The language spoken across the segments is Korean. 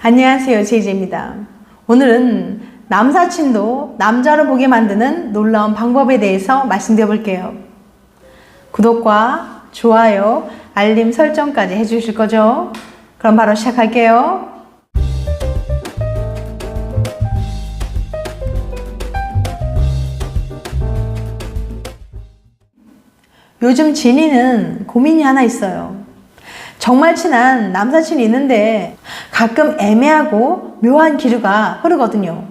안녕하세요. 제이제입니다. 오늘은 남사친도 남자로 보게 만드는 놀라운 방법에 대해서 말씀드려 볼게요. 구독과 좋아요, 알림 설정까지 해주실 거죠? 그럼 바로 시작할게요. 요즘 진이는 고민이 하나 있어요. 정말 친한 남사친이 있는데 가끔 애매하고 묘한 기류가 흐르거든요.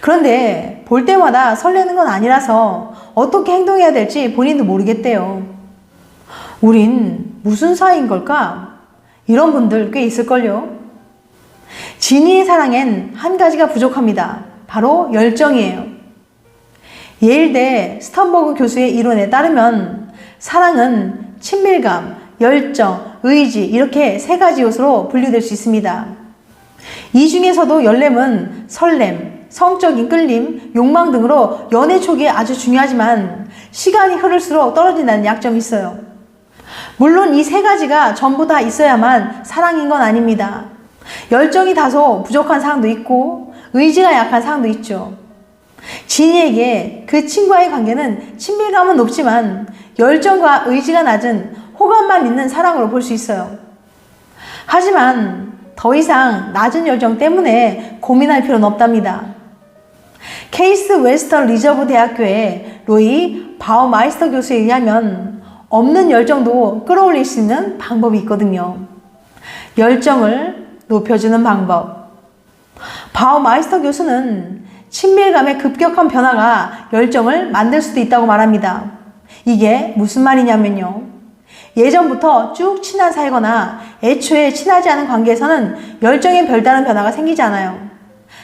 그런데 볼 때마다 설레는 건 아니라서 어떻게 행동해야 될지 본인도 모르겠대요. 우린 무슨 사이인 걸까? 이런 분들 꽤 있을걸요. 진이의 사랑엔 한 가지가 부족합니다. 바로 열정이에요. 예일대 스턴버그 교수의 이론에 따르면 사랑은 친밀감, 열정, 의지 이렇게 세 가지 요소로 분류될 수 있습니다. 이 중에서도 열렘은 설렘, 성적인 끌림, 욕망 등으로 연애 초기에 아주 중요하지만 시간이 흐를수록 떨어진다는 약점이 있어요. 물론 이 세 가지가 전부 다 있어야만 사랑인 건 아닙니다. 열정이 다소 부족한 사람도 있고 의지가 약한 사람도 있죠. 진이에게 그 친구와의 관계는 친밀감은 높지만 열정과 의지가 낮은 호감만 있는 사랑으로 볼 수 있어요. 하지만 더 이상 낮은 열정 때문에 고민할 필요는 없답니다. 케이스 웨스턴 리저브 대학교의 로이 바우마이스터 교수에 의하면 없는 열정도 끌어올릴 수 있는 방법이 있거든요. 열정을 높여주는 방법. 바우마이스터 교수는 친밀감의 급격한 변화가 열정을 만들 수도 있다고 말합니다. 이게 무슨 말이냐면요. 예전부터 쭉 친한 사이거나 애초에 친하지 않은 관계에서는 열정에 별다른 변화가 생기지 않아요.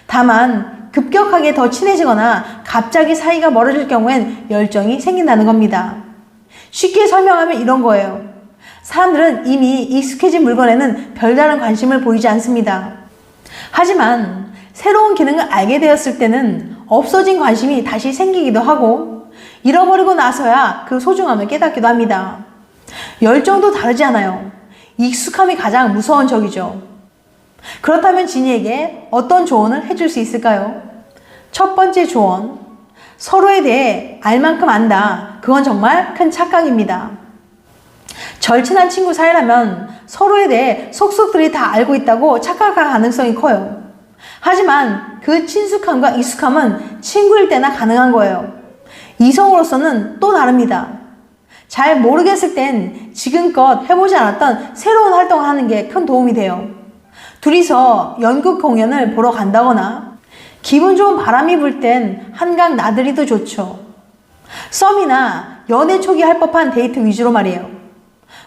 다만 급격하게 더 친해지거나 갑자기 사이가 멀어질 경우엔 열정이 생긴다는 겁니다. 쉽게 설명하면 이런 거예요. 사람들은 이미 익숙해진 물건에는 별다른 관심을 보이지 않습니다. 하지만 새로운 기능을 알게 되었을 때는 없어진 관심이 다시 생기기도 하고 잃어버리고 나서야 그 소중함을 깨닫기도 합니다. 열정도 다르지 않아요. 익숙함이 가장 무서운 적이죠. 그렇다면 진이에게 어떤 조언을 해줄 수 있을까요? 첫 번째 조언. 서로에 대해 알 만큼 안다. 그건 정말 큰 착각입니다. 절친한 친구 사이라면 서로에 대해 속속들이 다 알고 있다고 착각할 가능성이 커요. 하지만 그 친숙함과 익숙함은 친구일 때나 가능한 거예요. 이성으로서는 또 다릅니다. 잘 모르겠을 땐 지금껏 해보지 않았던 새로운 활동을 하는 게 큰 도움이 돼요. 둘이서 연극 공연을 보러 간다거나 기분 좋은 바람이 불 땐 한강 나들이도 좋죠. 썸이나 연애 초기 할 법한 데이트 위주로 말이에요.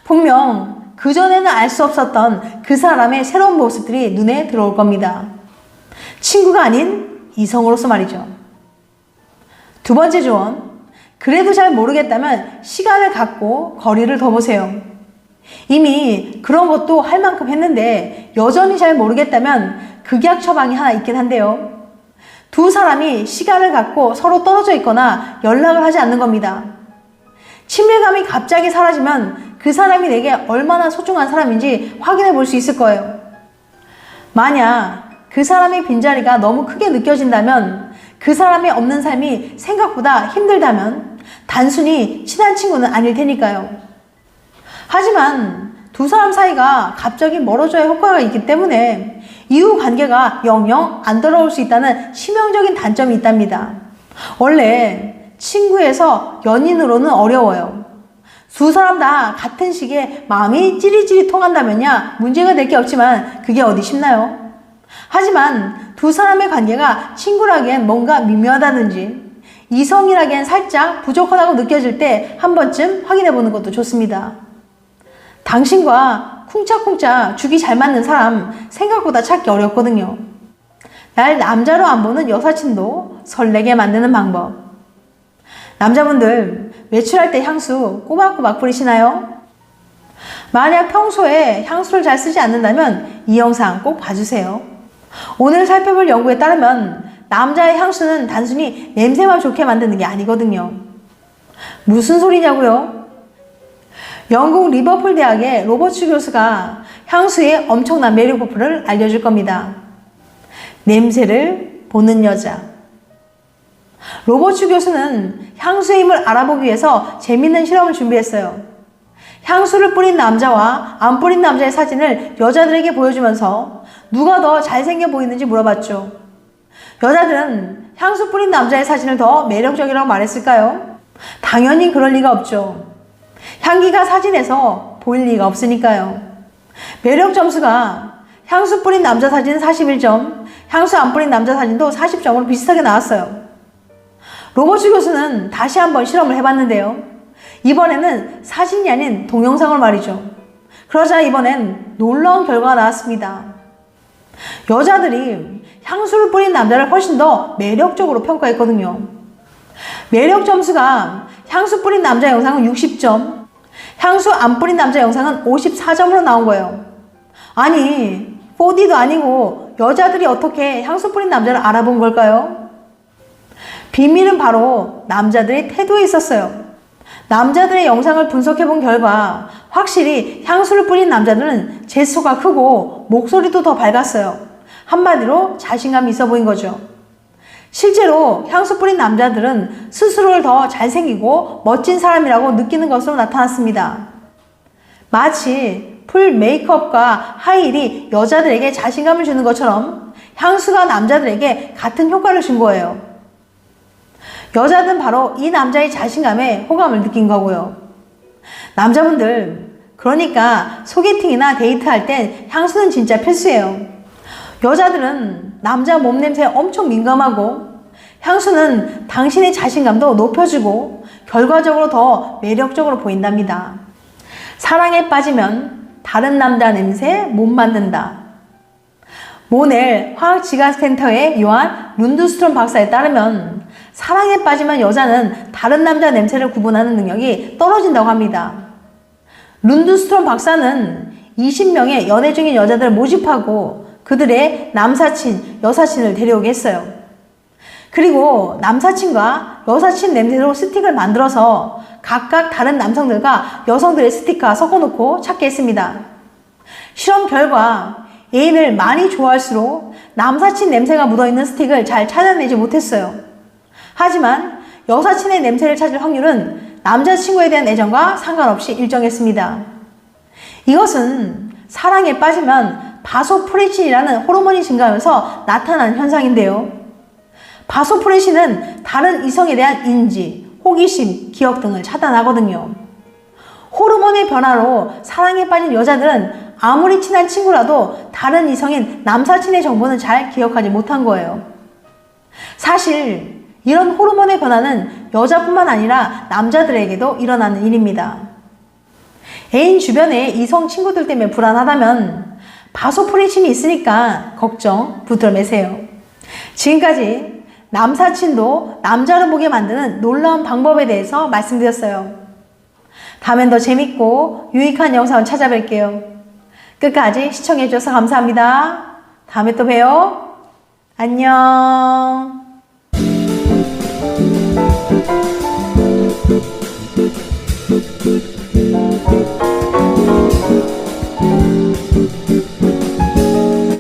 분명 그전에는 알 수 없었던 그 사람의 새로운 모습들이 눈에 들어올 겁니다. 친구가 아닌 이성으로서 말이죠. 두 번째 조언. 그래도 잘 모르겠다면 시간을 갖고 거리를 더 보세요. 이미 그런 것도 할 만큼 했는데 여전히 잘 모르겠다면 극약 처방이 하나 있긴 한데요. 두 사람이 시간을 갖고 서로 떨어져 있거나 연락을 하지 않는 겁니다. 친밀감이 갑자기 사라지면 그 사람이 내게 얼마나 소중한 사람인지 확인해 볼 수 있을 거예요. 만약 그 사람의 빈자리가 너무 크게 느껴진다면 그 사람이 없는 삶이 생각보다 힘들다면 단순히 친한 친구는 아닐 테니까요. 하지만 두 사람 사이가 갑자기 멀어져야 효과가 있기 때문에 이후 관계가 영영 안 돌아올 수 있다는 치명적인 단점이 있답니다. 원래 친구에서 연인으로는 어려워요. 두 사람 다 같은 시기에 마음이 찌릿찌릿 통한다면야 문제가 될 게 없지만 그게 어디 쉽나요? 하지만 두 사람의 관계가 친구라기엔 뭔가 미묘하다든지 이성이라기엔 살짝 부족하다고 느껴질 때 한 번쯤 확인해 보는 것도 좋습니다. 당신과 쿵짝쿵짝 죽이 잘 맞는 사람 생각보다 찾기 어렵거든요. 날 남자로 안 보는 여사친도 설레게 만드는 방법. 남자분들 외출할 때 향수 꼬박꼬박 뿌리시나요? 만약 평소에 향수를 잘 쓰지 않는다면 이 영상 꼭 봐주세요. 오늘 살펴볼 연구에 따르면 남자의 향수는 단순히 냄새만 좋게 만드는 게 아니거든요. 무슨 소리냐고요? 영국 리버풀 대학의 로버츠 교수가 향수의 엄청난 매력 포프를 알려줄 겁니다. 냄새를 보는 여자. 로버츠 교수는 향수의 힘을 알아보기 위해서 재밌는 실험을 준비했어요. 향수를 뿌린 남자와 안 뿌린 남자의 사진을 여자들에게 보여주면서 누가 더 잘생겨 보이는지 물어봤죠. 여자들은 향수 뿌린 남자의 사진을 더 매력적이라고 말했을까요? 당연히 그럴 리가 없죠. 향기가 사진에서 보일 리가 없으니까요. 매력 점수가 향수 뿌린 남자 사진은 41점, 향수 안 뿌린 남자 사진도 40점으로 비슷하게 나왔어요. 로버츠 교수는 다시 한번 실험을 해봤는데요. 이번에는 사진이 아닌 동영상을 말이죠. 그러자 이번엔 놀라운 결과가 나왔습니다. 여자들이 향수를 뿌린 남자를 훨씬 더 매력적으로 평가했거든요. 매력 점수가 향수 뿌린 남자 영상은 60점, 향수 안 뿌린 남자 영상은 54점으로 나온 거예요. 아니, 4D도 아니고 여자들이 어떻게 향수 뿌린 남자를 알아본 걸까요? 비밀은 바로 남자들의 태도에 있었어요. 남자들의 영상을 분석해 본 결과 확실히 향수를 뿌린 남자들은 제스처가 크고 목소리도 더 밝았어요. 한마디로 자신감이 있어 보인 거죠. 실제로 향수 뿌린 남자들은 스스로를 더 잘생기고 멋진 사람이라고 느끼는 것으로 나타났습니다. 마치 풀 메이크업과 하이힐이 여자들에게 자신감을 주는 것처럼 향수가 남자들에게 같은 효과를 준 거예요. 여자들은 바로 이 남자의 자신감에 호감을 느낀 거고요. 남자분들, 그러니까 소개팅이나 데이트할 땐 향수는 진짜 필수예요. 여자들은 남자 몸냄새에 엄청 민감하고 향수는 당신의 자신감도 높여주고 결과적으로 더 매력적으로 보인답니다. 사랑에 빠지면 다른 남자 냄새 못 만든다. 모넬 화학지가센터의 요한 룬드스트롬 박사에 따르면 사랑에 빠지면 여자는 다른 남자 냄새를 구분하는 능력이 떨어진다고 합니다. 룬드스트롬 박사는 20명의 연애 중인 여자들을 모집하고 그들의 남사친, 여사친을 데려오게 했어요. 그리고 남사친과 여사친 냄새로 스틱을 만들어서 각각 다른 남성들과 여성들의 스틱과 섞어놓고 찾게 했습니다. 실험 결과 애인을 많이 좋아할수록 남사친 냄새가 묻어있는 스틱을 잘 찾아내지 못했어요. 하지만 여사친의 냄새를 찾을 확률은 남자친구에 대한 애정과 상관없이 일정했습니다. 이것은 사랑에 빠지면 바소프레신이라는 호르몬이 증가하면서 나타나는 현상인데요. 바소프레신은 다른 이성에 대한 인지, 호기심, 기억 등을 차단하거든요. 호르몬의 변화로 사랑에 빠진 여자들은 아무리 친한 친구라도 다른 이성인 남사친의 정보는 잘 기억하지 못한 거예요. 사실 이런 호르몬의 변화는 여자뿐만 아니라 남자들에게도 일어나는 일입니다. 애인 주변에 이성 친구들 때문에 불안하다면 바소프레신이 있으니까 걱정 붙들어 매세요. 지금까지 남사친도 남자를 보게 만드는 놀라운 방법에 대해서 말씀드렸어요. 다음엔 더 재밌고 유익한 영상을 찾아뵐게요. 끝까지 시청해주셔서 감사합니다. 다음에 또 봬요. 안녕. Thank